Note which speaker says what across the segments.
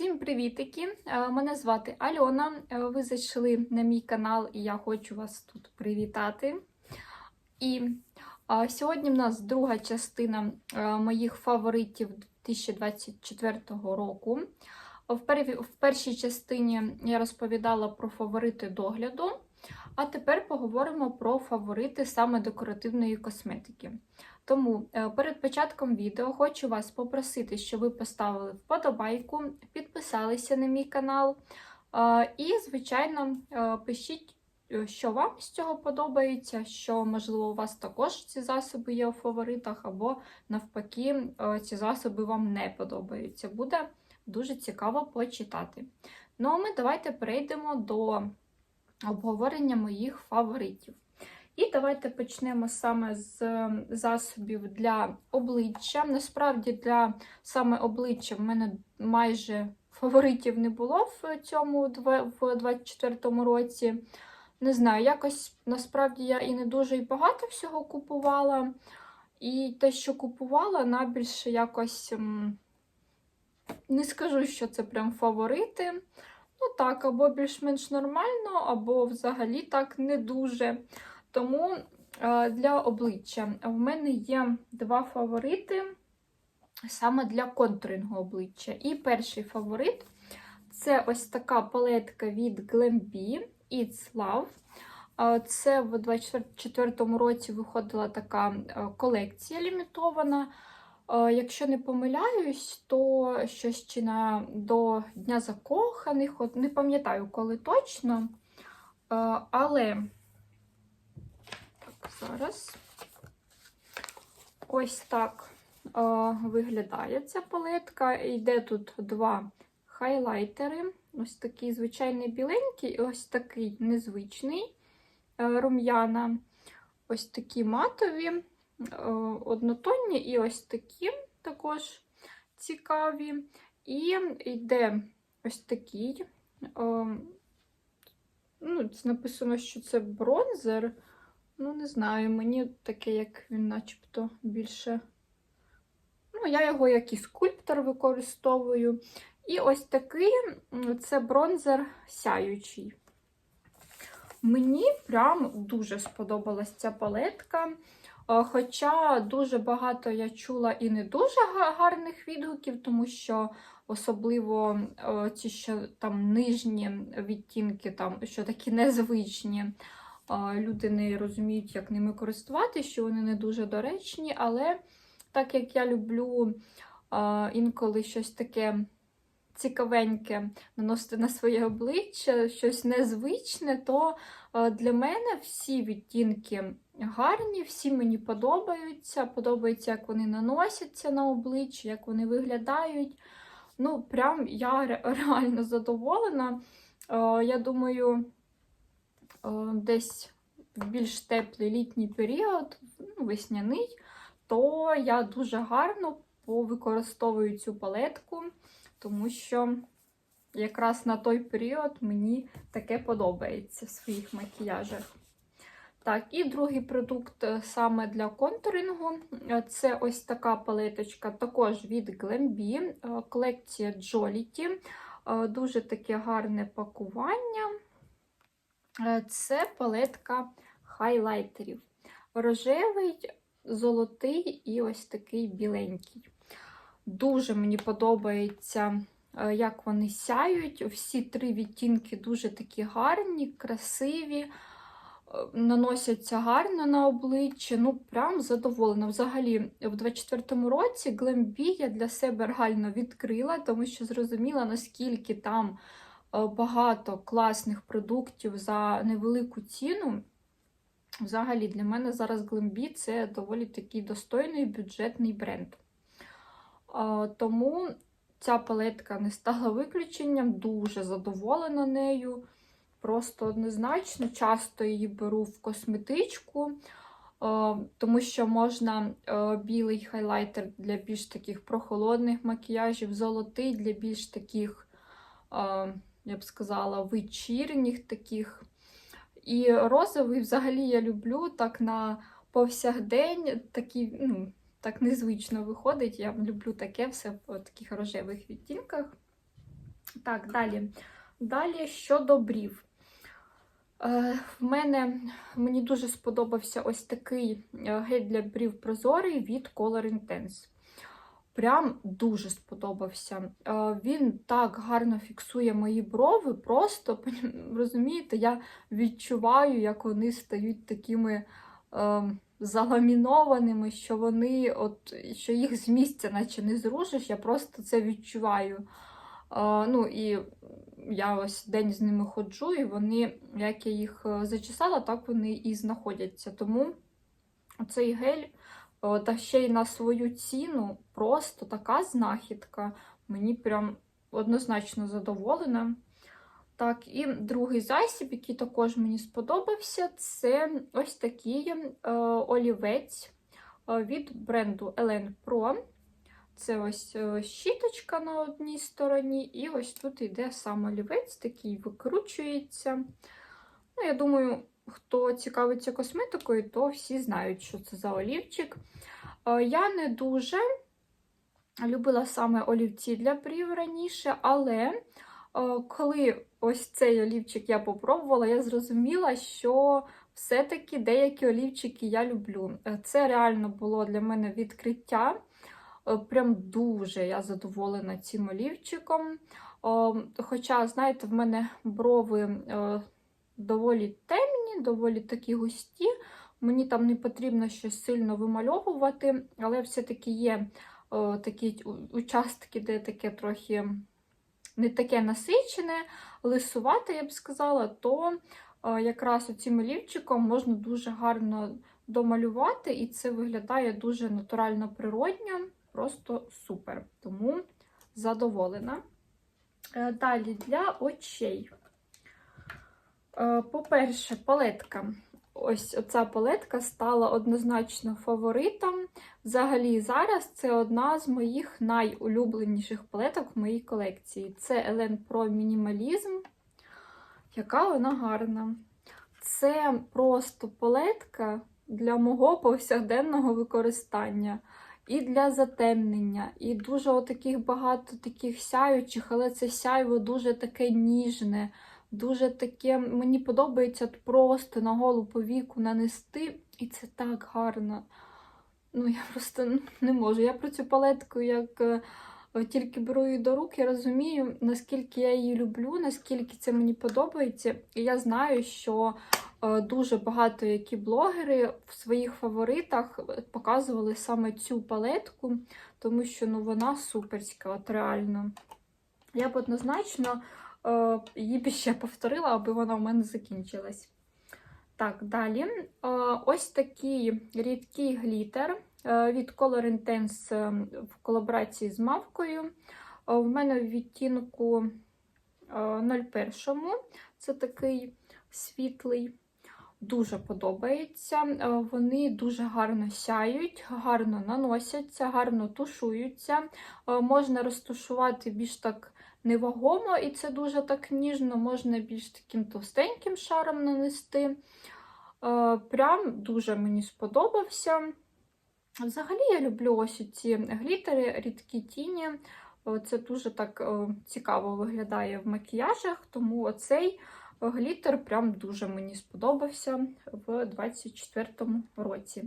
Speaker 1: Всім привітики! Е, Мене звати Альона. Е, Ви зайшли на мій канал, і я хочу вас тут привітати. І е, сьогодні в нас друга частина моїх фаворитів 2024 року. В першій частині я розповідала про фаворити догляду, а тепер поговоримо про фаворити саме декоративної косметики. Тому е, перед початком відео хочу вас попросити, щоб ви поставили вподобайку, підписалися на мій канал. е, І, звичайно, е, пишіть, що вам з цього подобається, що, можливо, у вас також ці засоби є у фаворитах, або навпаки, ці засоби вам не подобаються. Буде дуже цікаво почитати. Ну, а ми давайте перейдемо до обговорення моїх фаворитів. І давайте почнемо саме з засобів для обличчя. Насправді, для саме обличчя в мене майже фаворитів не було в цьому в 24-му році. Не знаю, якось насправді я і не дуже і багато всього купувала. І те, що купувала, набільше якось не скажу, що це прям фаворити. Ну так, або більш-менш нормально, або взагалі так не дуже. Тому е, для обличчя в мене є два фаворити саме для контурингу обличчя. І перший фаворит це ось така палетка від Glambi It's Love. Е, Це в 2024 році виходила така е, колекція лімітована. Якщо не помиляюсь, то щось чи на до Дня закоханих, от не пам'ятаю коли точно. Але зараз ось так е, виглядає ця палетка. Йде тут два хайлайтери. Ось такий звичайний біленький, ось такий незвичний е, рум'яна. Ось такі матові, е, однотонні, і ось такі також цікаві. І йде ось такий. Ну, це написано, що це бронзер. Ну, не знаю, мені таке, як він начебто більше. Ну, я його як і скульптор використовую. І ось такий це бронзер сяючий. Мені прям дуже сподобалась ця палетка. Е, Хоча дуже багато я чула і не дуже гарних відгуків, тому що особливо е, ці що там нижні відтінки, там, що такі незвичні, люди не розуміють, як ними користуватися, що вони не дуже доречні. Але так як я люблю інколи щось таке цікавеньке наносити на своє обличчя, щось незвичне, то для мене всі відтінки гарні, всі мені подобаються. Подобається, як вони наносяться на обличчя, як вони виглядають. Ну, прям я реально задоволена. Я думаю, десь в більш теплий літній період, ну, весняний, то я дуже гарно повикористовую цю палетку, тому що якраз на той період мені таке подобається в своїх макіяжах. Так, і другий продукт е, саме для контурингу е, це ось така палеточка, також від Glambi, е, колекція Jollity. Е, Дуже таке гарне пакування. Е, Це палетка хайлайтерів. Рожевий, золотий і ось такий біленький. Дуже мені подобається, е, як вони сяють. Всі три відтінки дуже такі гарні, красиві, е, наносяться гарно на обличчя. Ну, прям задоволена. Взагалі, в 24-му році Glambi я для себе реально відкрила, тому що зрозуміла, наскільки там багато класних продуктів за невелику ціну. Взагалі, для мене зараз Glambi це доволі такий достойний бюджетний бренд. Тому ця палетка не стала виключенням, дуже задоволена нею. Просто однозначно, часто її беру в косметичку, тому що можна білий хайлайтер для більш таких прохолодних макіяжів, золотий для більш таких, я б сказала, вечірніх таких. І розовий взагалі я люблю так на повсякдень, такі, ну, так незвично виходить. Я люблю таке все в таких рожевих відтінках. Так, далі. Далі щодо брів. Е, в мене мені дуже сподобався ось такий е, гель для брів прозорий від Color Intense. Прям дуже сподобався. Е, Він так гарно фіксує мої брови. Просто розумієте, я відчуваю, як вони стають такими е, заламінованими, що вони, от, що їх з місця, наче не зрушиш. Я просто це відчуваю. Е, Ну і я ось день з ними ходжу, і вони, як я їх е, зачесала, так вони і знаходяться. Тому цей гель, та ще й на свою ціну, просто така знахідка. Мені прям однозначно задоволена. Так, і другий засіб, який також мені сподобався, це ось такий е, олівець е, від бренду Elen Pro. Це ось е, щіточка на одній стороні, і ось тут йде сам олівець, такий викручується. Ну, Я думаю, хто цікавиться косметикою, то всі знають, що це за олівчик. Е, Я не дуже любила саме олівці для брів раніше, але е, коли ось цей олівчик я попробувала, я зрозуміла, що все-таки деякі олівчики я люблю. Е, Це реально було для мене відкриття. Прям дуже я задоволена цим олівчиком. Хоча, знаєте, в мене брови доволі темні, доволі такі густі. Мені там не потрібно щось сильно вимальовувати, але все-таки є о, такі участки, де таке трохи не таке насичене, лисувате, я б сказала, то е, якраз цим олівчиком можна дуже гарно домалювати, і це виглядає дуже натурально природньо, просто супер. Тому задоволена. Е, Далі для очей. Е, По-перше, палетка. Ось оця палетка стала однозначно фаворитом. Взагалі, зараз це одна з моїх найулюбленіших палеток в моїй колекції. Це Elen Pro Minimalism. Яка вона гарна. Це просто палетка для мого повсякденного використання. І для затемнення, і дуже отаких багато таких сяючих, але це сяйво дуже таке ніжне, дуже таке. Мені подобається просто на голу повіку нанести, і це так гарно. Ну, я просто не можу. Я про цю палетку, як е, тільки беру її до рук, я розумію, наскільки я її люблю, наскільки це мені подобається. І я знаю, що е, дуже багато які блогери в своїх фаворитах показували саме цю палетку, тому що ну, вона суперська, от реально. Я б однозначно її б ще повторила, аби вона у мене закінчилась. Так, далі. Е, Ось такий рідкий глітер е, від Color Intense е, в колаборації з мавкою. Е, В мене в відтінку е, 01. Це такий світлий. Дуже подобається. Е, Вони дуже гарно сяють, гарно наносяться, гарно тушуються. Е, Можна розтушувати більш так невагомо, і це дуже так ніжно, можна більш таким товстеньким шаром нанести. Е, Прям дуже мені сподобався. Взагалі я люблю ось ці глітери, рідкі тіні. Е, Це дуже так е, цікаво виглядає в макіяжах, тому оцей глітер прям дуже мені сподобався в 24-му році.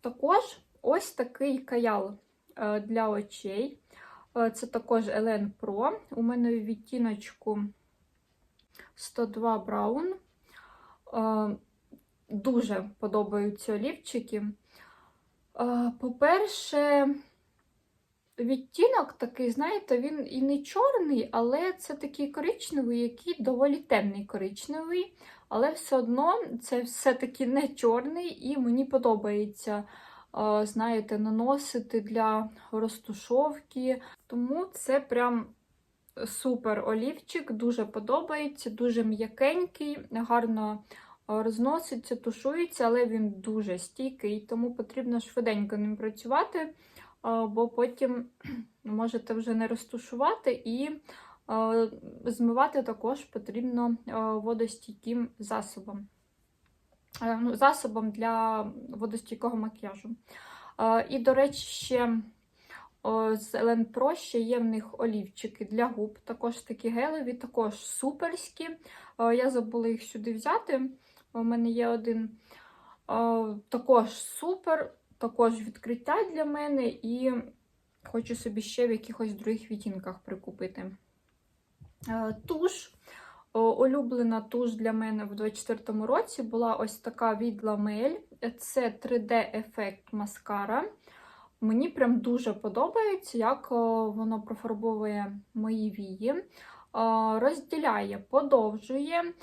Speaker 1: Також ось такий каял для очей. Е, Це також Elen Pro. У мене в відтіночку 102 Brown. Е, Дуже подобаються олівчики. Е, По-перше, відтінок такий, знаєте, він і не чорний, але це такий коричневий, який доволі темний коричневий. Але все одно це все-таки не чорний, і мені подобається, знаєте, наносити для розтушовки. Тому це прям супер олівчик, дуже подобається, дуже м'якенький, гарно е, розноситься, тушується, але він дуже стійкий, тому потрібно швиденько ним працювати, е, бо потім можете вже не розтушувати і е, змивати також потрібно е, водостійким засобом. Е, Ну, засобом для водостійкого макіяжу. Е, І, до речі, ще з Елен Про ще є в них олівчики для губ, також такі гелеві, також суперські. Я забула їх сюди взяти. У мене є один також супер, також відкриття для мене, і хочу собі ще в якихось других відтінках прикупити. Е, Туш. Улюблена туш для мене в 24-му році була ось така від Lamel. Це 3D-ефект маскара. Мені прям дуже подобається, як воно профарбовує мої вії. Розділяє, подовжує.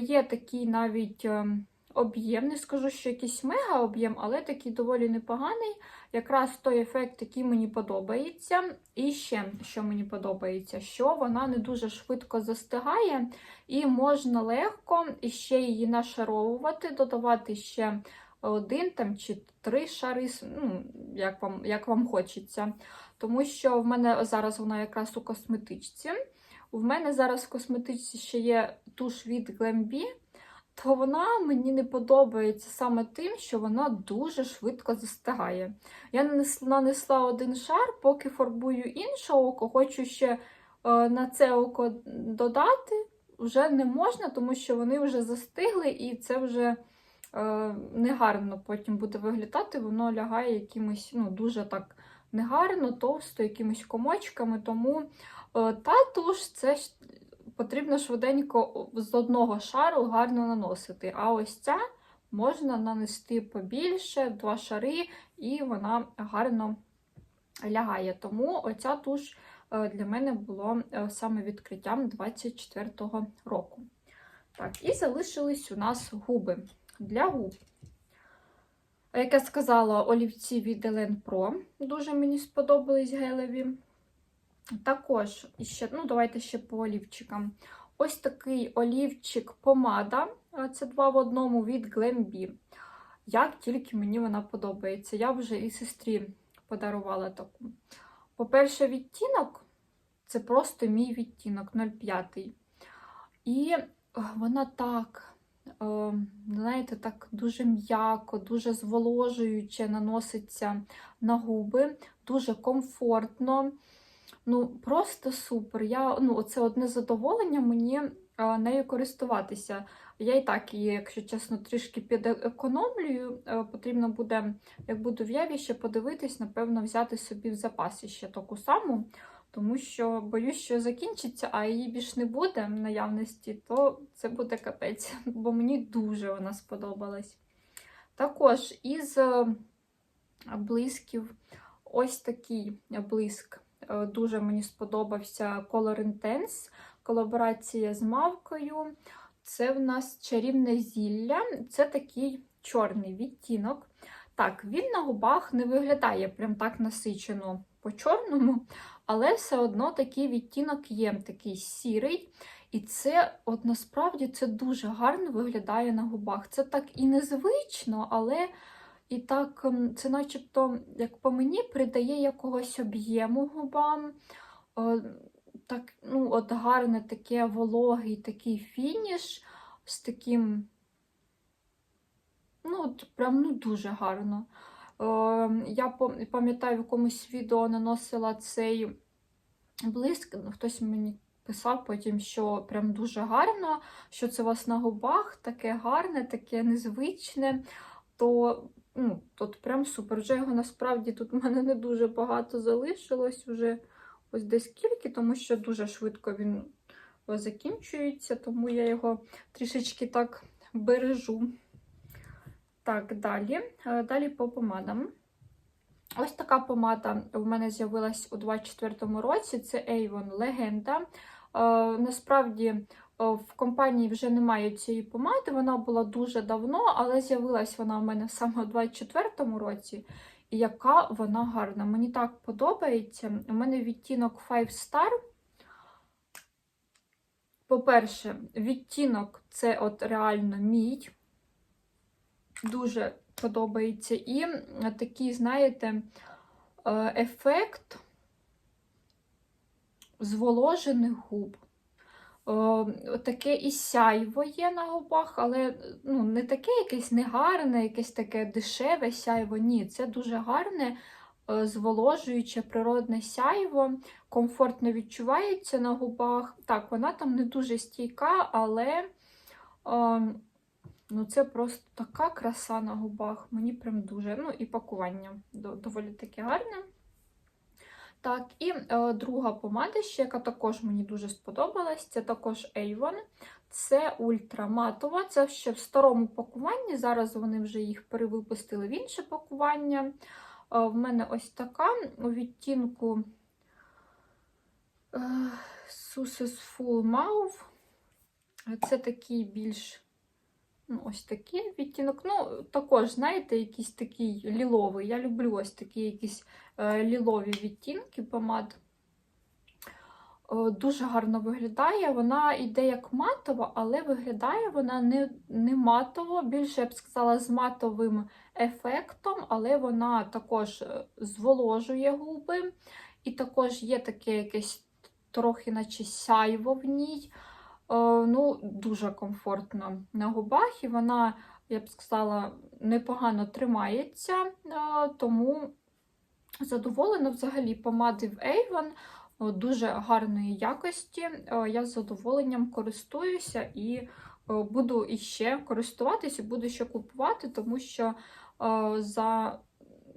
Speaker 1: Є такий навіть е, об'єм, не скажу, що якийсь мега об'єм, але такий доволі непоганий. Якраз той ефект, який мені подобається. І ще, що мені подобається, що вона не дуже швидко застигає, і можна легко ще її нашаровувати, додавати ще один там, чи три шари, ну, як вам, як вам хочеться. Тому що в мене зараз вона якраз у косметичці. В мене зараз в косметичці ще є туш від Glambi, то вона мені не подобається саме тим, що вона дуже швидко застигає. Я нанесла, один шар, поки фарбую інше око, хочу ще е, на це око додати. Вже не можна, тому що вони вже застигли, і це вже е, негарно потім буде виглядати. Воно лягає якимось ну, дуже так негарно, товсто, якимись комочками. Тому е, та це потрібно швиденько з одного шару гарно наносити. А ось ця можна нанести побільше, два шари, і вона гарно лягає. Тому оця туш е, для мене було е, саме відкриттям 24-го року. Так, і залишились у нас губи для губ. Як я сказала, олівці від Елен Pro дуже мені сподобались гелеві. Також, ще, ну, давайте ще по олівчикам. Ось такий олівчик помада. Це два в одному від Glambi. Як тільки мені вона подобається. Я вже і сестрі подарувала таку. По-перше, відтінок це просто мій відтінок 05. І вона так, знаєте, так дуже м'яко, дуже зволожуюче наноситься на губи, дуже комфортно. Ну, просто супер. Я, ну, Це одне задоволення мені а, нею користуватися. Я і так її, якщо чесно, трішки підекономлюю. Е, потрібно буде, як буду в яві, ще подивитись, напевно, взяти собі в запасі ще таку саму, тому що боюсь, що закінчиться, а її більш не буде в наявності, то це буде капець, бо мені дуже вона сподобалась. Також із е, блисків ось такий блиск. Е, дуже мені сподобався Color Intense, колаборація з мавкою. Це в нас чарівне зілля, це такий чорний відтінок. Так, він на губах не виглядає прям так насичено по-чорному, але все одно такий відтінок є, такий сірий. І це, от насправді, це дуже гарно виглядає на губах. Це так і незвично, але і так, ем, це начебто, як по мені, придає якогось об'єму губам. Е, так, ну, от гарне таке вологий такий фініш з таким, ну, от прям ну, дуже гарно. Е, я пам'ятаю, в якомусь відео наносила цей блиск, ну, хтось мені писав потім, що прям дуже гарно, що це у вас на губах таке гарне, таке незвичне. То ну, тут прям супер. Вже його насправді тут в мене не дуже багато залишилось вже ось десь скільки, тому що дуже швидко він закінчується, тому я його трішечки так бережу. Так, далі. Е, далі по помадам. Ось така помада у мене з'явилась у 24-му році. Це Avon Легенда. Е, насправді в компанії вже немає цієї помади, вона була дуже давно, але з'явилась вона у мене саме у 24-му році. І яка вона гарна. Мені так подобається. У мене відтінок 5 Star. По-перше, відтінок це от реально мій. Дуже подобається. І такий, знаєте, е, ефект зволожених губ. О, таке і сяйво є на губах, але ну, не таке якесь негарне, якесь таке дешеве сяйво. Ні, це дуже гарне, е, зволожуюче природне сяйво, комфортно відчувається на губах. Так, вона там не дуже стійка, але е, ну, це просто така краса на губах. Мені прям дуже. Ну і пакування доволі таке гарне. Так, і е, друга помада, ще, яка також мені дуже сподобалась, це також Avon. Це ультраматова. Це ще в старому пакуванні. Зараз вони вже їх перевипустили в інше пакування. Е, в мене ось така у відтінку е, Full Mauve. Це такий більш ну, ось такий відтінок. Ну, також, знаєте, якийсь такий ліловий. Я люблю ось такі якісь е, лілові відтінки помад. Е, Дуже гарно виглядає. Вона йде як матова, але виглядає вона не, не матово, більше я б сказала, з матовим ефектом, але вона також е, зволожує губи. І також є таке якесь трохи, наче сяйво в ній. Е, Ну, дуже комфортно на губах, і вона, я б сказала, непогано тримається, е, тому задоволена взагалі помади в Avon дуже гарної якості. Е, Я з задоволенням користуюся і е, буду іще користуватися, буду ще купувати, тому що е, за,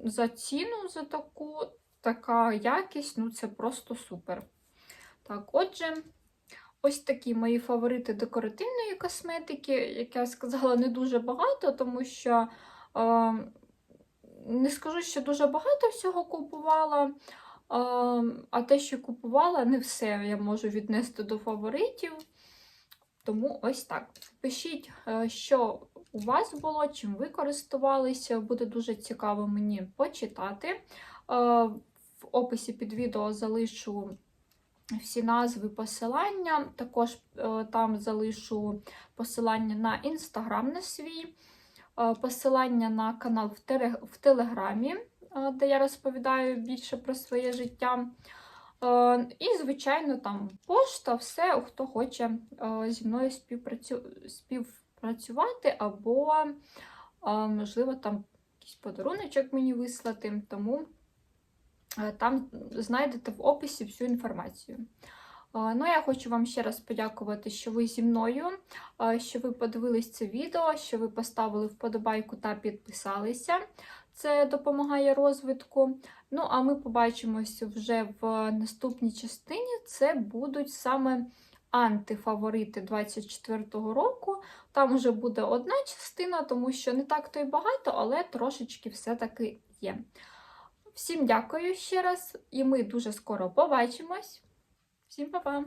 Speaker 1: за ціну за таку така якість, ну це просто супер. Так, отже, ось такі мої фаворити декоративної косметики, як я сказала, не дуже багато, тому що е, не скажу, що дуже багато всього купувала. А, а те, що купувала, не все я можу віднести до фаворитів. Тому ось так. Пишіть, е, що у вас було, чим ви користувалися. Буде дуже цікаво мені почитати. Е, В описі під відео залишу всі назви посилання. Також е, там залишу посилання на інстаграм на свій, е, посилання на канал в Телеграмі е, де я розповідаю більше про своє життя. І, звичайно, там пошта, все, хто хоче зі мною співпрацю... співпрацювати, або, можливо, там якийсь подаруночок мені вислати. Тому там знайдете в описі всю інформацію. Е, Ну, я хочу вам ще раз подякувати, що ви зі мною, е, що ви подивились це відео, що ви поставили вподобайку та підписалися. Це допомагає розвитку. Ну, а ми побачимося вже в наступній частині. Це будуть саме антифаворити 24-го року. Там вже буде одна частина, тому що не так то й багато, але трошечки все-таки є. Всім дякую ще раз, і ми дуже скоро побачимось. Всім па-па!